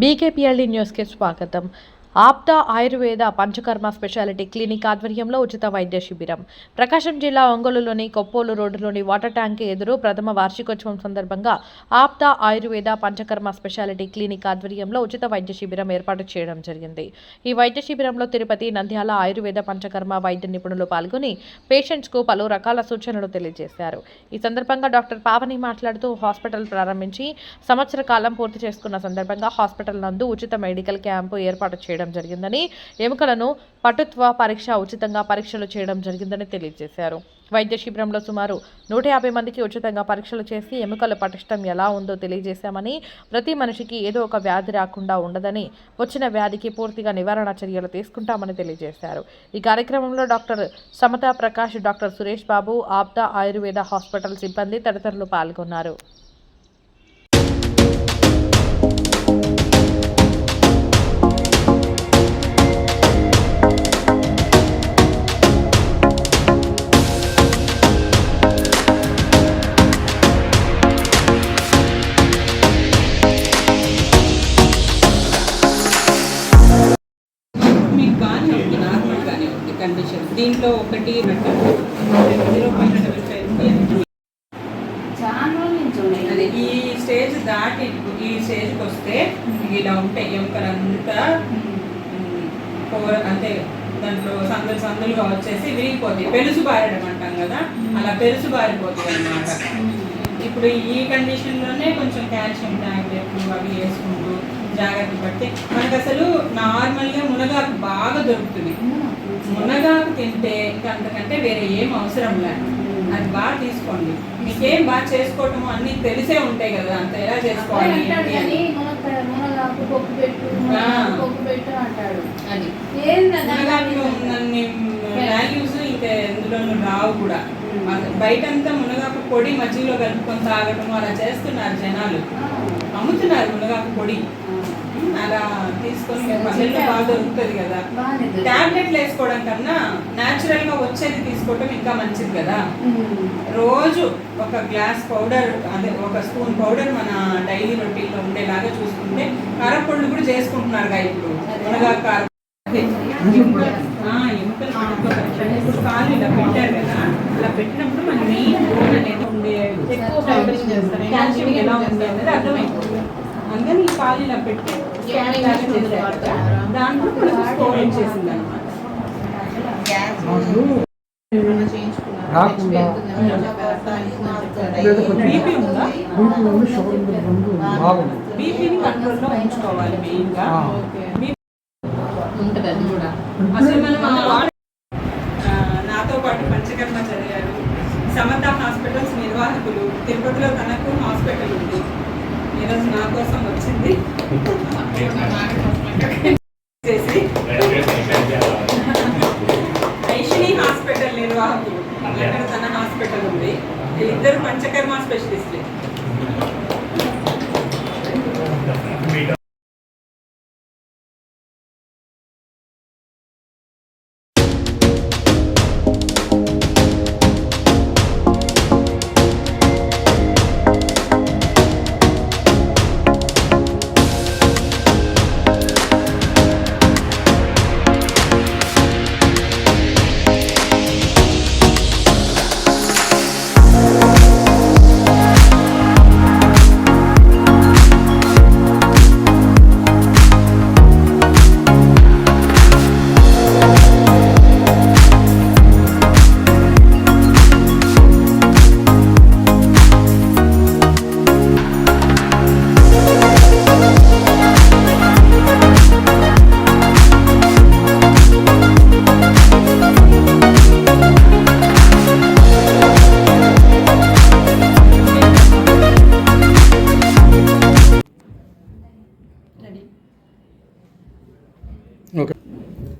బీకేపీఎల్డీ న్యూస్కి స్వాగతం. APTA Ayurveda Panchakarma speciality clinic ఆధ్వర్యంలో ఉచిత వైద్య శిబిరం. ప్రకాశం జిల్లా ఒంగోలులోని కొప్పోలు రోడ్డులోని వాటర్ ట్యాంక్ ఎదురు ప్రథమ వార్షికోత్సవం సందర్భంగా ఆప్తా ఆయుర్వేద పంచకర్మ స్పెషాలిటీ క్లినిక్ ఆధ్వర్యంలో ఉచిత వైద్య శిబిరం ఏర్పాటు చేయడం జరిగింది. ఈ వైద్య శిబిరంలో తిరుపతి నంద్యాల ఆయుర్వేద పంచకర్మ వైద్య నిపుణులు పాల్గొని పేషెంట్స్కు పలు రకాల సూచనలు తెలియజేశారు. ఈ సందర్భంగా డాక్టర్ పావని మాట్లాడుతూ హాస్పిటల్ ప్రారంభించి సంవత్సర కాలం పూర్తి చేసుకున్న సందర్భంగా హాస్పిటల్ నందు ఉచిత మెడికల్ క్యాంపు ఏర్పాటు చేయడం జరిగిందని ఎముకలను పటుత్వ పరీక్ష ఉచితంగా పరీక్షలు చేయడం జరిగిందని తెలియజేశారు. వైద్య శిబిరంలో సుమారు నూట యాభై మందికి ఉచితంగా పరీక్షలు చేసి ఎముకల పటిష్టం ఎలా ఉందో తెలియజేశామని ప్రతి మనిషికి ఏదో ఒక వ్యాధి రాకుండా ఉండదని వచ్చిన వ్యాధికి పూర్తిగా నివారణ చర్యలు తీసుకుంటామని తెలియజేశారు. ఈ కార్యక్రమంలో doctor Samatha Prakash doctor Suresh Babu Apta Ayurveda hospital సిబ్బంది తదితరులు పాల్గొన్నారు. కండిషన్ దీంట్లో ఒకటి జీరో పాయింట్ ఫైవ్ అది ఈ స్టేజ్ దాటి ఈ స్టేజ్కి వస్తే ఇలా ఉంటాయి. ఎముకలంతా ఉమ్, పో- అంటే దాంట్లో సందులు సందులుగా వచ్చేసి విరిగిపోతాయి. పెలుసు బారడం అంటాం కదా? అలా పెలుసు బారిపోతుంది అనమాట ఇప్పుడు ఈ కండిషన్లోనే కొంచెం కాల్షియం టాబ్లెట్లు అవి వేసుకుంటూ జాగ్రత్త పడితే మనకు అసలు నార్మల్గా మునగాకు బాగా దొరుకుతుంది. మునగాకు తింటే ఇంకా అంతకంటే వేరే ఏం అవసరం లేదు. అది బాగా తీసుకోండి. మీకేం బాగా చేసుకోవటము అన్నీ తెలిసే ఉంటాయి కదా అంత ఎలా చేసుకోవాలి అది. మునగాకులో వాల్యూస్ ఇంకా ఎందులోనూ రావు కూడా. బయటంతా మునగాకు పొడి మధ్యలో కలుపుకొని తాగటం అలా చేస్తున్నారు జనాలు. అమ్ముతున్నారు మునగాకు పొడి. అలా తీసుకొని పల్లెల్లో బాగా దొరుకుతుంది కదా. టాబ్లెట్లు వేసుకోవడం కన్నా న్యాచురల్గా వచ్చేది తీసుకోవటం ఇంకా మంచిది కదా. రోజు ఒక గ్లాస్ పౌడర్ అదే ఒక స్పూన్ పౌడర్ మన డైలీ రొటీన్లో ఉండేలాగా చూసుకుంటే కారపొళ్ళు కూడా చేసుకుంటున్నారు కదా ఇప్పుడు. మునగా కారం ఎముకలు ఇలా పెట్టారు కదా. అలా పెట్టినప్పుడు మన మెయిన్ బోన్ అనేది ఉండే ఎక్కువ ఫైబర్ కాల్షియం ఎలా ఉంది అనేది అర్థమైపోతుంది. అందుకని ఈ కాళ్ళు ఇలా పెట్టి స్కాన్ లాగా చేశారు కదా, దాంట్లో కూడా స్కోర్ వచ్చేసింది అనమాట రాకుండా లేదా కొంచెం బీపీ ఉందా? బీపీ ఉంది షుగర్ ఉంది రెండు బాగుంది. బీపీని కంట్రోల్లో ఉంచుకోవాలి మెయిన్గా. ఆ. బీపీ ఉంటుంది అది కూడా. అసలు మనం నాతో పాటు పంచకర్మ చదివారు. సమత హాస్పిటల్స్ నిర్వాహకులు. తిరుపతిలో తనకు హాస్పిటల్ ఉంది. ఈరోజు నా కోసం వచ్చింది. చేసి. ఐషిని హాస్పిటల్ నిర్వాహకులు. అక్కడ తన హాస్పిటల్ ఉంది. వీళ్ళిద్దరు పంచకర్మ స్పెషలిస్టులే.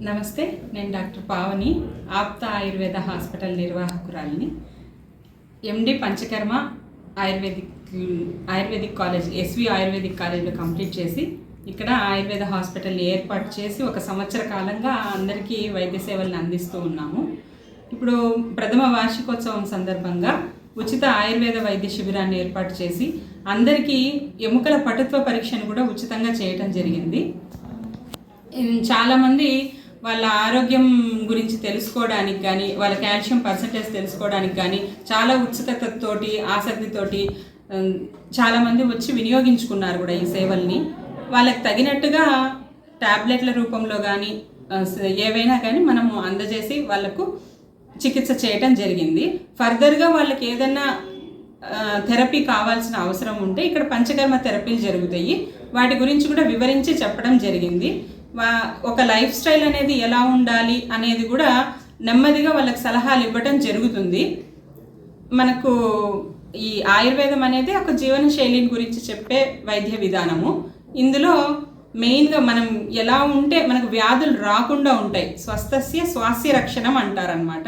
నమస్తే నేను doctor Pavani Aapta Ayurveda hospital నిర్వాహకురాలిని. MD Panchakarma Ayurvedic Ayurvedic college SV Ayurvedic కాలేజ్లో కంప్లీట్ చేసి ఇక్కడ ఆయుర్వేద హాస్పిటల్ ఏర్పాటు చేసి ఒక సంవత్సర కాలంగా అందరికీ వైద్య సేవలను అందిస్తూ ఉన్నాము. ఇప్పుడు ప్రథమ వార్షికోత్సవం సందర్భంగా ఉచిత ఆయుర్వేద వైద్య శిబిరాన్ని ఏర్పాటు చేసి అందరికీ ఎముకల పటుత్వ పరీక్షను కూడా ఉచితంగా చేయటం జరిగింది. చాలామంది వాళ్ళ ఆరోగ్యం గురించి తెలుసుకోవడానికి కానీ వాళ్ళ కాల్షియం పర్సంటేజ్ తెలుసుకోవడానికి కానీ చాలా ఉత్సుకతతోటి ఆసక్తితోటి చాలామంది వచ్చి వినియోగించుకున్నారు కూడా ఈ సేవల్ని. వాళ్ళకి తగినట్టుగా ట్యాబ్లెట్ల రూపంలో కానీ ఏవైనా కానీ మనము అందజేసి వాళ్ళకు చికిత్స చేయటం జరిగింది. ఫర్దర్గా వాళ్ళకి ఏదైనా థెరపీ కావాల్సిన అవసరం ఉంటే ఇక్కడ పంచకర్మ థెరపీలు జరుగుతాయి. వాటి గురించి కూడా వివరించి చెప్పడం జరిగింది. ఒక లైఫ్ స్టైల్ అనేది ఎలా ఉండాలి అనేది కూడా నెమ్మదిగా వాళ్ళకి సలహాలు ఇవ్వటం జరుగుతుంది. మనకు ఈ ఆయుర్వేదం అనేది ఒక జీవన శైలిని గురించి చెప్పే వైద్య విధానము. ఇందులో మెయిన్గా మనం ఎలా ఉంటే మనకు వ్యాధులు రాకుండా ఉంటాయి. స్వస్థస్య స్వాస్థ్య రక్షణం అంటారనమాట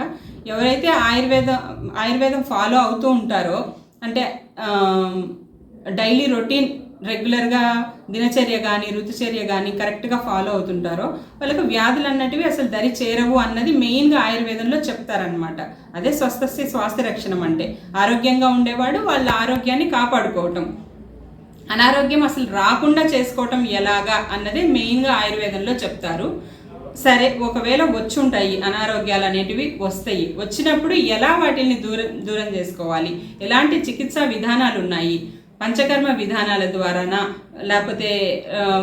ఎవరైతే ఆయుర్వేదం ఆయుర్వేదం ఫాలో అవుతూ ఉంటారో అంటే డైలీ రొటీన్ రెగ్యులర్గా దినచర్య కానీ ఋతుచర్య కానీ కరెక్ట్గా ఫాలో అవుతుంటారో వాళ్ళకు వ్యాధులు అన్నటివి అసలు దరి చేరవు అన్నది మెయిన్గా ఆయుర్వేదంలో చెప్తారనమాట అదే స్వస్థస్య స్వాస్థ్య రక్షణం అంటే ఆరోగ్యంగా ఉండేవాడు వాళ్ళ ఆరోగ్యాన్ని కాపాడుకోవటం. అనారోగ్యం అసలు రాకుండా చేసుకోవటం ఎలాగా అన్నది మెయిన్గా ఆయుర్వేదంలో చెప్తారు. సరే ఒకవేళ వచ్చి ఉంటాయి అనారోగ్యాలు అనేటివి వస్తాయి. వచ్చినప్పుడు ఎలా వాటిని దూరం దూరం చేసుకోవాలి? ఎలాంటి చికిత్సా విధానాలు ఉన్నాయి పంచకర్మ విధానాల ద్వారానా? లేకపోతే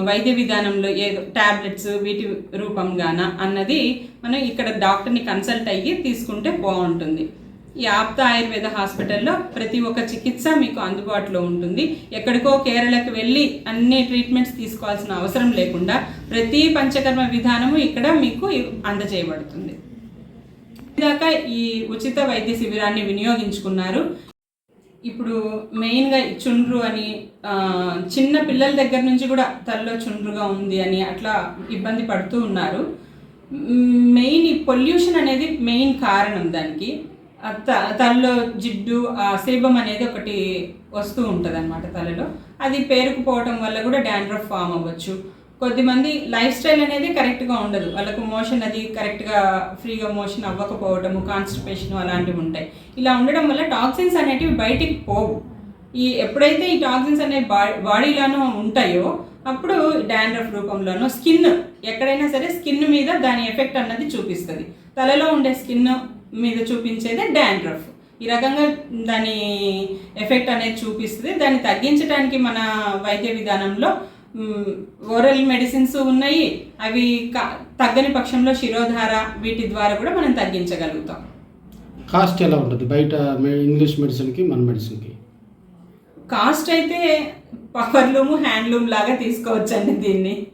వైద్య విధానంలో ఏదో టాబ్లెట్స్ వీటి రూపంగాన అన్నది మనం ఇక్కడ డాక్టర్ని కన్సల్ట్ అయ్యి తీసుకుంటే బాగుంటుంది. ఈ ఆప్త ఆయుర్వేద హాస్పిటల్లో ప్రతి ఒక్క చికిత్స మీకు అందుబాటులో ఉంటుంది. ఎక్కడికో కేరళకు వెళ్ళి అన్ని ట్రీట్మెంట్స్ తీసుకోవాల్సిన అవసరం లేకుండా ప్రతి పంచకర్మ విధానము ఇక్కడ మీకు అందజేయబడుతుంది. దాకా ఈ ఉచిత వైద్య శిబిరాన్ని వినియోగించుకున్నారు. ఇప్పుడు మెయిన్గా చుండ్రు అని చిన్న పిల్లల దగ్గర నుంచి కూడా తలలో చుండ్రుగా ఉంది అని అట్లా ఇబ్బంది పడుతూ ఉన్నారు. మెయిన్ ఈ పొల్యూషన్ అనేది మెయిన్ కారణం దానికి. త- తలలో జిడ్డు ఆ సేబం అనేది ఒకటి వస్తూ ఉంటుంది అనమాట తలలో అది పేరుకుపోవటం వల్ల కూడా డాండ్రఫ్ ఫామ్ అవ్వచ్చు. కొద్దిమంది లైఫ్ స్టైల్ అనేది కరెక్ట్గా ఉండదు. వాళ్ళకు మోషన్ అది కరెక్ట్గా ఫ్రీగా మోషన్ అవ్వకపోవటము కాన్స్టిపేషన్ అలాంటివి ఉంటాయి. ఇలా ఉండడం వల్ల టాక్సిన్స్ అనేటివి బయటికి పోవు. ఈ ఎప్పుడైతే ఈ టాక్సిన్స్ అనేవి బా బాడీలోనూ ఉంటాయో అప్పుడు డాండ్రఫ్ రూపంలోనూ స్కిన్ ఎక్కడైనా సరే స్కిన్ మీద దాని ఎఫెక్ట్ అన్నది చూపిస్తుంది. తలలో ఉండే స్కిన్ మీద చూపించేదే డాండ్రఫ్. ఈ రకంగా దాని ఎఫెక్ట్ అనేది చూపిస్తుంది. దాన్ని తగ్గించడానికి మన వైద్య విధానంలో ఓరల్ మెడిసిన్స్ ఉన్నాయి. అవి తగ్గని పక్షంలో శిరోధార వీటి ద్వారా కూడా మనం తగ్గించగలుగుతాం. కాస్ట్ ఎలా ఉంటుంది? బయట ఇంగ్లీష్ మెడిసిన్కి మన మెడిసిన్కి కాస్ట్ అయితే పవర్ లూమ్ హ్యాండ్లూమ్ లాగా తీసుకోవచ్చండి దీన్ని.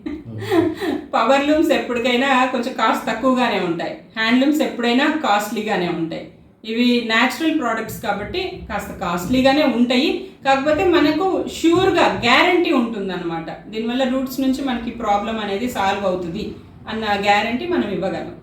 పవర్ లూమ్స్ ఎప్పటికైనా కొంచెం కాస్ట్ తక్కువగానే ఉంటాయి. హ్యాండ్లూమ్స్ ఎప్పుడైనా కాస్ట్లీగానే ఉంటాయి. ఇవి న్యాచురల్ ప్రోడక్ట్స్ కాబట్టి కాస్త కాస్ట్లీగానే ఉంటాయి. కాకపోతే మనకు ష్యూర్గా గ్యారంటీ ఉంటుంది అనమాట దీనివల్ల రూట్స్ నుంచి మనకి ప్రాబ్లం అనేది సాల్వ్ అవుతుంది అన్న గ్యారంటీ మనం ఇవ్వగలం.